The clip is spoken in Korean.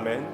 아멘.